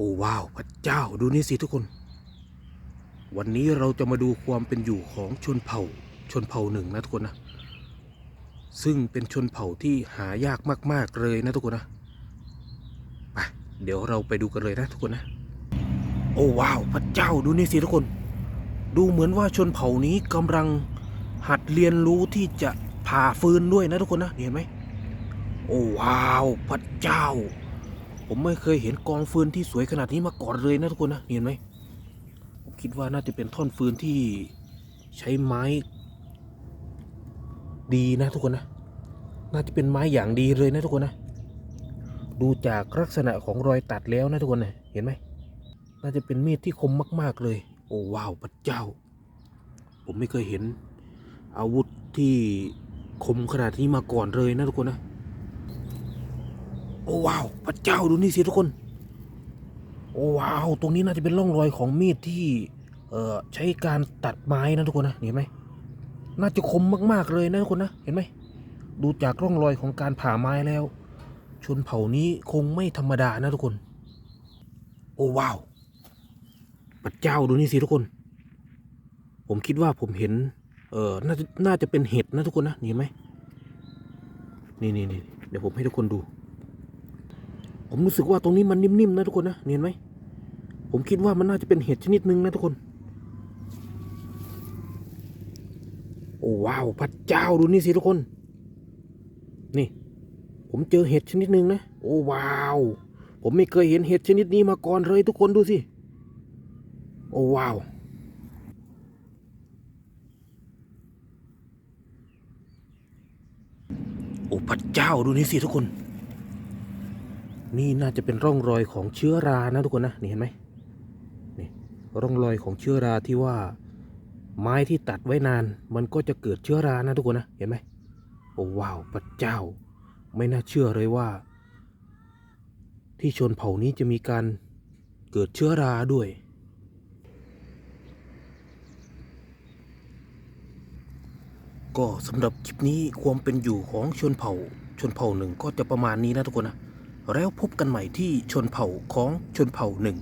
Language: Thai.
อ้ว้าวพระเจ้าดูนี่สิทุกคน วันนี้เราจะมาดูความเป็นอยู่ของชนเผ่า ชนเผ่าหนึ่งนะทุกคนนะ ซึ่งเป็นชนเผ่าที่หายากมาก ๆ เลยนะทุกคนนะไปเดี๋ยวเราไปดูกันเลยนะทุกคนนะ โอ้ว้าว พระเจ้าดูนี่สิทุกคน ดูเหมือนว่าชนเผ่านี้กำลังหัดเรียนรู้ที่จะผ่าฟืนด้วยนะทุกคนนะเห็นไหมโอ้ว้าว พระเจ้า ผมไม่เคยเห็นกองฟืนที่สวยขนาดนี้มาก่อนเลยนะทุกคนนะเห็นไหมผมคิดว่าน่าจะเป็นท่อนฟืนที่ใช้ไม้ ดีนะทุกคนนะ น่าจะเป็นไม้อย่างดีเลยนะทุกคนนะ ดูจากลักษณะของรอยตัดแล้วนะทุกคนนะเห็นไหมน่าจะเป็นมีดที่คมมาก ๆเลย โอ้ว้าวพระเจ้า ผมไม่เคยเห็น อาวุธที่คมขนาดนี้มาก่อนเลยนะทุกคนนะ โอ้ว้าวพระเจ้าดูนี่สิทุกคน โอ้ว้าวตรงนี้น่าจะเป็นร่องรอยของมีดที่ เอ่อใช้การตัดไม้นะทุกคนนะเห็นไหมน่าจะคมมากๆเลยนะทุกคนนะเห็นไหมดูจากร่องรอยของการผ่าไม้แล้ว ชนเผ่านี้คงไม่ธรรมดานะทุกคน โอ้ว้าวพระเจ้าดูนี่สิทุกคน ผมคิดว่าผมเห็น เออน่าจะน่าจะเป็นเห็ดนะทุกคนนะเห็นไหมนี่นี่นี่เดี๋ยวผมให้ทุกคนดู ผมรู้สึกว่าตรงนี้มันนิ่มๆนะทุกคนนะเห็นไหมผมคิดว่ามันน่าจะเป็นเห็ดชนิดหนึ่งนะทุกคน โอ้ว้าวพระเจ้าดูนี่สิทุกคน นี่ ผมเจอเห็ดชนิดหนึ่งนะ โอ้ว้าว ผมไม่เคยเห็นเห็ดชนิดนี้มาก่อนเลยทุกคนดูสิ โอ้ว้าวโอ้พระเจ้าดูนี่สิทุกคน นี่น่าจะเป็นร่องรอยของเชื้อรานะทุกคนนะนี่เห็นไหมนี่ร่องรอยของเชื้อราที่ว่าไม้ที่ตัดไว้นาน มันก็จะเกิดเชื้อรานะทุกคนนะเห็นไหมโอ้ว้าวพระเจ้า ไม่น่าเชื่อเลยว่า ที่ชนเผ่านี้จะมีการเกิดเชื้อราด้วยก็สำหรับคลิปนี้ความเป็นอยู่ของชนเผ่า ชนเผ่าหนึ่งก็จะประมาณนี้นะทุกคนนะ แล้วพบกันใหม่ที่ชนเผ่าของชนเผ่าหนึ่ง